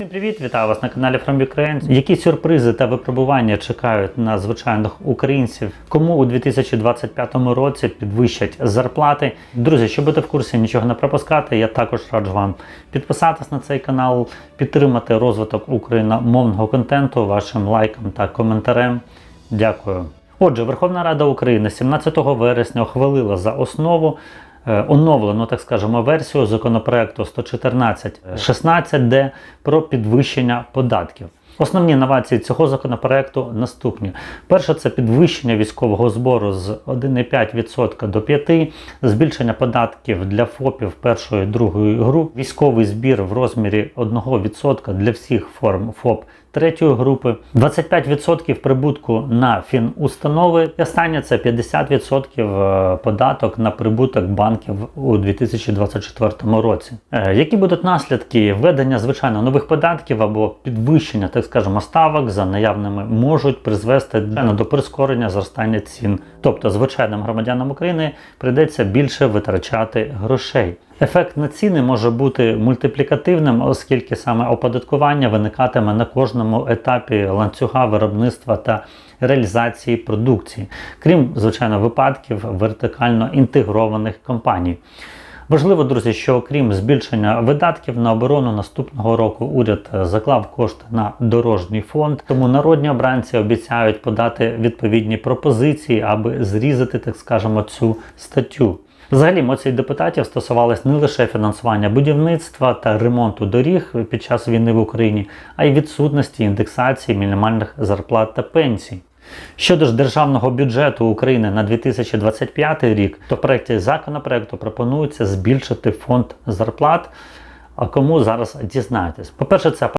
Всім привіт, вітаю вас на каналі From Ukraine. Які сюрпризи та випробування чекають на звичайних українців? Кому у 2025 році підвищать зарплати? Друзі, щоб бути в курсі, нічого не пропускати. Я також раджу вам підписатись на цей канал, підтримати розвиток україномовного контенту вашим лайком та коментарем. Дякую. Отже, Верховна Рада України 17 вересня ухвалила за основу оновлену, так скажемо, версію законопроекту 114.16, про підвищення податків. Основні новації цього законопроекту наступні: перше це підвищення військового збору з 1,5% до 5%, збільшення податків для ФОПів першої і другої груп, військовий збір в розмірі 1% для всіх форм ФОП третьої групи, 25% прибутку на фінустанови, і останнє це 50% податок на прибуток банків у 2024 році. Е, Які будуть наслідки введення звичайно нових податків або підвищення, так скажемо, ставок за наявними можуть призвести до прискорення зростання цін. Тобто звичайним громадянам України прийдеться більше витрачати грошей. Ефект на ціни може бути мультиплікативним, оскільки саме оподаткування виникатиме на кожному етапі ланцюга виробництва та реалізації продукції, крім звичайно випадків вертикально інтегрованих компаній. Важливо, друзі, що окрім збільшення видатків на оборону наступного року уряд заклав кошти на дорожній фонд. Тому народні обранці обіцяють подати відповідні пропозиції, аби зрізати, так скажемо, цю статтю. Взагалі, емоції депутатів стосувались не лише фінансування будівництва та ремонту доріг під час війни в Україні, а й відсутності індексації мінімальних зарплат та пенсій. Щодо ж державного бюджету України на 2025 рік, то в проєкті законопроекту пропонується збільшити фонд зарплат. А кому зараз дізнаєтесь? По-перше, це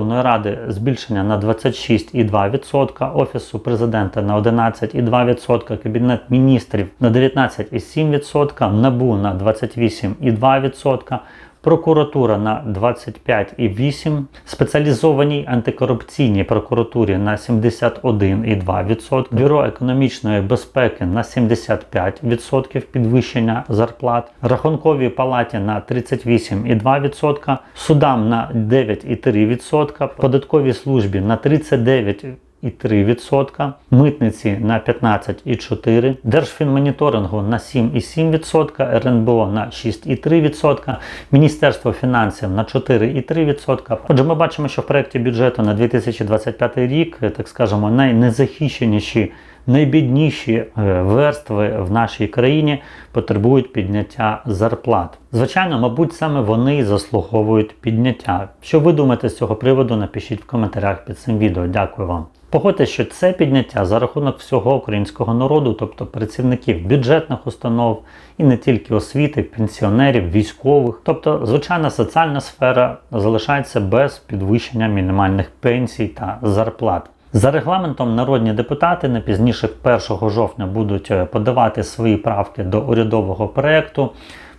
Верховної Ради збільшення на 26,2%, Офісу президента на 11,2%, Кабінет міністрів на 19,7%, НАБУ на 28,2%, Прокуратура на 25,8%, спеціалізованій антикорупційній прокуратурі на 71,2%, Бюро економічної безпеки на 75% підвищення зарплат, Рахунковій палаті на 38,2%, судам на 9,3%, податковій службі на 39%. І 3%, митниці на 15,4%, Держфінмоніторингу на 7,7%, РНБО на 6,3%, Міністерство фінансів на 4,3%. Отже, ми бачимо, що в проєкті бюджету на 2025 рік, так скажемо, найнезахищеніші, найбідніші е, верстви в нашій країні потребують підняття зарплат. Звичайно, мабуть, саме вони заслуговують підняття. Що ви думаєте з цього приводу? Напишіть в коментарях під цим відео. Дякую вам. Погодьте, що це підняття за рахунок всього українського народу, тобто працівників бюджетних установ і не тільки освіти, пенсіонерів, військових. Тобто, звичайна соціальна сфера залишається без підвищення мінімальних пенсій та зарплат. За регламентом народні депутати не пізніше 1 жовтня будуть е, подавати свої правки до урядового проекту.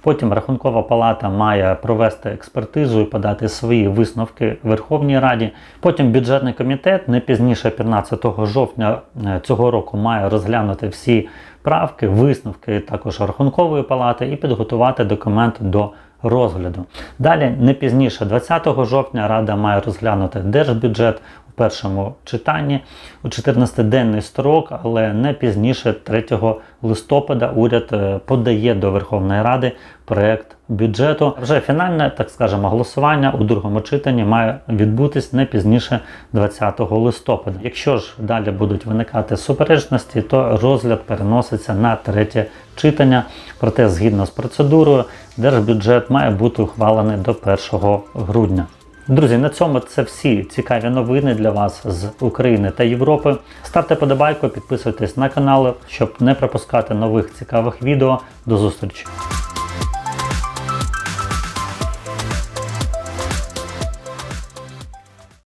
Потім Рахункова палата має провести експертизу і подати свої висновки Верховній Раді. Потім бюджетний комітет не пізніше 15 жовтня е, цього року має розглянути всі правки, висновки також Рахункової палати і підготувати документ до розгляду. Далі, не пізніше 20 жовтня, Рада має розглянути держбюджет першому читанні у 14-денний строк, але не пізніше 3 листопада уряд е, подає до Верховної Ради проект бюджету. Вже фінальне, так скажемо, голосування у другому читанні має відбутись не пізніше 20 листопада. Якщо ж далі будуть виникати суперечності, то розгляд переноситься на третє читання. Проте, згідно з процедурою, держбюджет має бути ухвалений до 1 грудня. Друзі, на цьому це всі цікаві новини для вас з України та Європи. Ставте подобайку, підписуйтесь на канал, щоб не пропускати нових цікавих відео. До зустрічі!